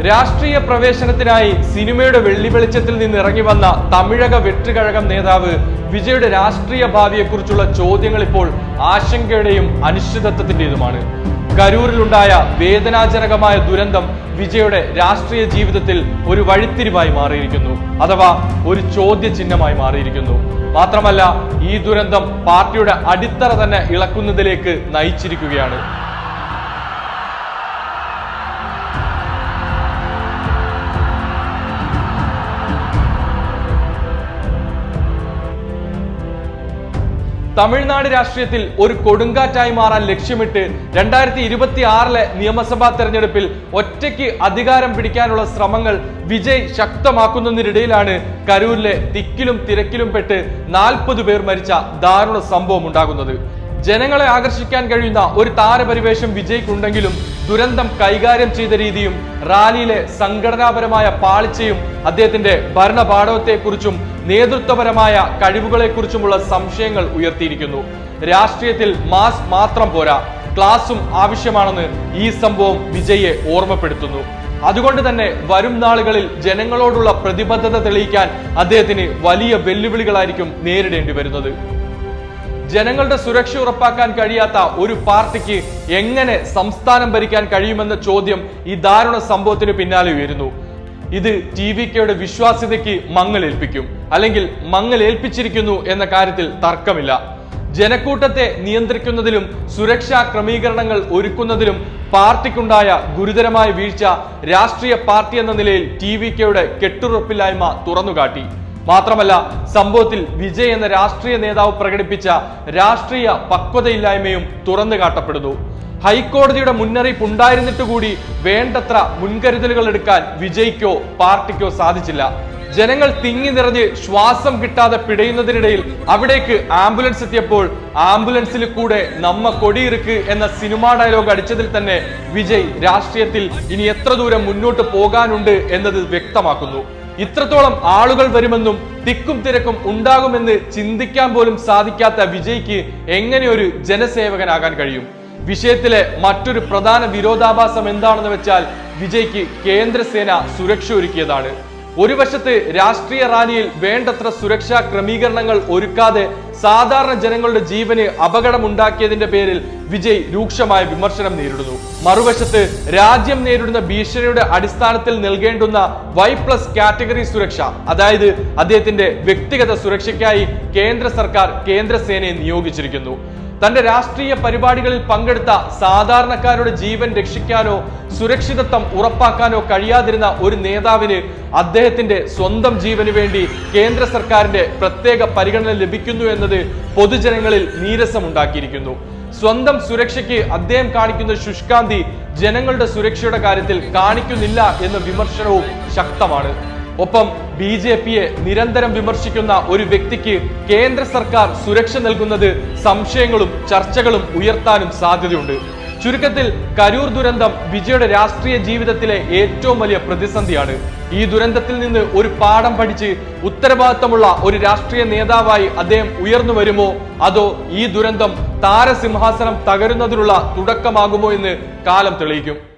രാഷ്ട്രീയ പ്രവേശനത്തിനായി സിനിമയുടെ വെള്ളി വെളിച്ചത്തിൽ നിന്ന് ഇറങ്ങി വന്ന തമിഴക വെട്ടുകഴകം നേതാവ് വിജയുടെ രാഷ്ട്രീയ ഭാവിയെക്കുറിച്ചുള്ള ചോദ്യങ്ങൾ ഇപ്പോൾ ആശങ്കയുടെയും അനിശ്ചിതത്വത്തിന്റേതുമാണ് കരൂരിലുണ്ടായ വേദനാജനകമായ ദുരന്തം വിജയുടെ രാഷ്ട്രീയ ജീവിതത്തിൽ ഒരു വഴിത്തിരിവായി മാറിയിരിക്കുന്നു അഥവാ ഒരു ചോദ്യചിഹ്നമായി മാറിയിരിക്കുന്നു. മാത്രമല്ല ഈ ദുരന്തം പാർട്ടിയുടെ അടിത്തറ തന്നെ ഇളക്കുന്നതിലേക്ക് നയിച്ചിരിക്കുകയാണ്. തമിഴ്നാട് രാഷ്ട്രീയത്തിൽ ഒരു കൊടുങ്കാറ്റായി മാറാൻ ലക്ഷ്യമിട്ട് രണ്ടായിരത്തി ഇരുപത്തി ആറിലെ നിയമസഭാ തെരഞ്ഞെടുപ്പിൽ ഒറ്റയ്ക്ക് അധികാരം പിടിക്കാനുള്ള ശ്രമങ്ങൾ വിജയ് ശക്തമാക്കുന്നതിനിടയിലാണ് കരൂരിലെ തിക്കിലും തിരക്കിലും പെട്ട് നാൽപ്പത് പേർ മരിച്ച ദാരുണ സംഭവം ഉണ്ടാകുന്നത്. ജനങ്ങളെ ആകർഷിക്കാൻ കഴിയുന്ന ഒരു താരപരിവേഷം വിജയ്ക്കുണ്ടെങ്കിലും ദുരന്തം കൈകാര്യം ചെയ്ത രീതിയും റാലിയിലെ സംഘടനാപരമായ പാളിച്ചയും അദ്ദേഹത്തിന്റെ ഭരണപാഠവത്തെക്കുറിച്ചും നേതൃത്വപരമായ കഴിവുകളെക്കുറിച്ചുമുള്ള സംശയങ്ങൾ ഉയർത്തിയിരിക്കുന്നു. രാഷ്ട്രീയത്തിൽ മാസ് മാത്രം പോരാ ക്ലാസും ആവശ്യമാണെന്ന് ഈ സംഭവം വിജയെ ഓർമ്മപ്പെടുത്തുന്നു. അതുകൊണ്ട് തന്നെ വരും നാളുകളിൽ ജനങ്ങളോടുള്ള പ്രതിബദ്ധത തെളിയിക്കാൻ അദ്ദേഹത്തിന് വലിയ വെല്ലുവിളികളായിരിക്കും നേരിടേണ്ടി വരുന്നത്. ജനങ്ങളുടെ സുരക്ഷ ഉറപ്പാക്കാൻ കഴിയാത്ത ഒരു പാർട്ടിക്ക് എങ്ങനെ സംസ്ഥാനം ഭരിക്കാൻ കഴിയുമെന്ന ചോദ്യം ഈ ദാരുണ സംഭവത്തിന് പിന്നാലെ ഉയരുന്നു. ഇത് ടി വി കെയുടെ വിശ്വാസ്യതയ്ക്ക് മങ്ങലേൽപ്പിക്കും. അല്ലെങ്കിൽ മങ്ങലേൽപ്പിച്ചിരിക്കുന്നു എന്ന കാര്യത്തിൽ തർക്കമില്ല. ജനക്കൂട്ടത്തെ നിയന്ത്രിക്കുന്നതിലും സുരക്ഷാ ക്രമീകരണങ്ങൾ ഒരുക്കുന്നതിലും പാർട്ടിക്കുണ്ടായ ഗുരുതരമായ വീഴ്ച രാഷ്ട്രീയ പാർട്ടി എന്ന നിലയിൽ ടി വി കെയുടെ കെട്ടുറപ്പില്ലായ്മ തുറന്നുകാട്ടി. മാത്രമല്ല സംഭവത്തിൽ വിജയ് എന്ന രാഷ്ട്രീയ നേതാവ് പ്രകടിപ്പിച്ച രാഷ്ട്രീയ പക്വതയില്ലായ്മയും തുറന്നു കാട്ടപ്പെടുന്നു ഹൈക്കോടതിയുടെ മുന്നറിയിപ്പ് ഉണ്ടായിരുന്നിട്ടുകൂടി വേണ്ടത്ര മുൻകരുതലുകൾ എടുക്കാൻ വിജയ്ക്കോ പാർട്ടിക്കോ സാധിച്ചില്ല. ജനങ്ങൾ തിങ്ങി നിറഞ്ഞ് ശ്വാസം കിട്ടാതെ പിടയുന്നതിനിടയിൽ അവിടേക്ക് ആംബുലൻസ് എത്തിയപ്പോൾ ആംബുലൻസിൽ കൂടെ നമ്മ കൊടിയിറുക്ക് എന്ന സിനിമാ ഡയലോഗ് അടിച്ചതിൽ തന്നെ വിജയ് രാഷ്ട്രീയത്തിൽ ഇനി എത്ര ദൂരം മുന്നോട്ട് പോകാനുണ്ട് എന്നത് വ്യക്തമാക്കുന്നു. ഇത്രത്തോളം ആളുകൾ വരുമെന്നും തിക്കും തിരക്കും ഉണ്ടാകുമെന്ന് ചിന്തിക്കാൻ പോലും സാധിക്കാത്ത വിജയ്ക്ക് എങ്ങനെ ഒരു ജനസേവകനാകാൻ കഴിയും? വിഷയത്തിലെ മറ്റൊരു പ്രധാന വിരോധാഭാസം എന്താണെന്ന് വെച്ചാൽ വിജയ്ക്ക് കേന്ദ്രസേന സുരക്ഷ ഒരുക്കിയതാണ്. ഒരു വശത്ത് രാഷ്ട്രീയ റാലിയിൽ വേണ്ടത്ര സുരക്ഷാ ക്രമീകരണങ്ങൾ ഒരുക്കാതെ സാധാരണ ജനങ്ങളുടെ ജീവന് അപകടമുണ്ടാക്കിയതിന്റെ പേരിൽ വിജയ് രൂക്ഷമായ വിമർശനം നേരിടുന്നു. മറുവശത്ത് രാജ്യം നേരിടുന്ന ഭീഷണിയുടെ അടിസ്ഥാനത്തിൽ നൽകേണ്ടുന്ന വൈ പ്ലസ് കാറ്റഗറി സുരക്ഷ അതായത് അദ്ദേഹത്തിന്റെ വ്യക്തിഗത സുരക്ഷയ്ക്കായി കേന്ദ്ര സർക്കാർ കേന്ദ്ര സേനയെ നിയോഗിച്ചിരിക്കുന്നു. തന്റെ രാഷ്ട്രീയ പരിപാടികളിൽ പങ്കെടുത്ത സാധാരണക്കാരുടെ ജീവൻ രക്ഷിക്കാനോ സുരക്ഷിതത്വം ഉറപ്പാക്കാനോ കഴിയാതിരുന്ന ഒരു നേതാവിന് അദ്ദേഹത്തിന്റെ സ്വന്തം ജീവന് വേണ്ടി കേന്ദ്ര സർക്കാരിന്റെ പ്രത്യേക പരിഗണന ലഭിക്കുന്നു എന്നത് പൊതുജനങ്ങളിൽ നീരസമുണ്ടാക്കിയിരിക്കുന്നു. സ്വന്തം സുരക്ഷയ്ക്ക് അദ്ദേഹം കാണിക്കുന്ന ശുഷ്കാന്തി ജനങ്ങളുടെ സുരക്ഷയുടെ കാര്യത്തിൽ കാണിക്കുന്നില്ല എന്ന വിമർശനവും ശക്തമാണ്. ഒപ്പം ബി ജെ പിയെ നിരന്തരം വിമർശിക്കുന്ന ഒരു വ്യക്തിക്ക് കേന്ദ്ര സർക്കാർ സുരക്ഷ നൽകുന്നത് സംശയങ്ങളും ചർച്ചകളും ഉയർത്താനും സാധ്യതയുണ്ട്. ചുരുക്കത്തിൽ കരൂർ ദുരന്തം വിജയുടെ രാഷ്ട്രീയ ജീവിതത്തിലെ ഏറ്റവും വലിയ പ്രതിസന്ധിയാണ്. ഈ ദുരന്തത്തിൽ നിന്ന് ഒരു പാഠം പഠിച്ച് ഉത്തരവാദിത്തമുള്ള ഒരു രാഷ്ട്രീയ നേതാവായി അദ്ദേഹം ഉയർന്നു വരുമോ? അതോ ഈ ദുരന്തം താരസിംഹാസനം തകരുന്നതിനുള്ള തുടക്കമാകുമോ എന്ന് കാലം തെളിയിക്കും.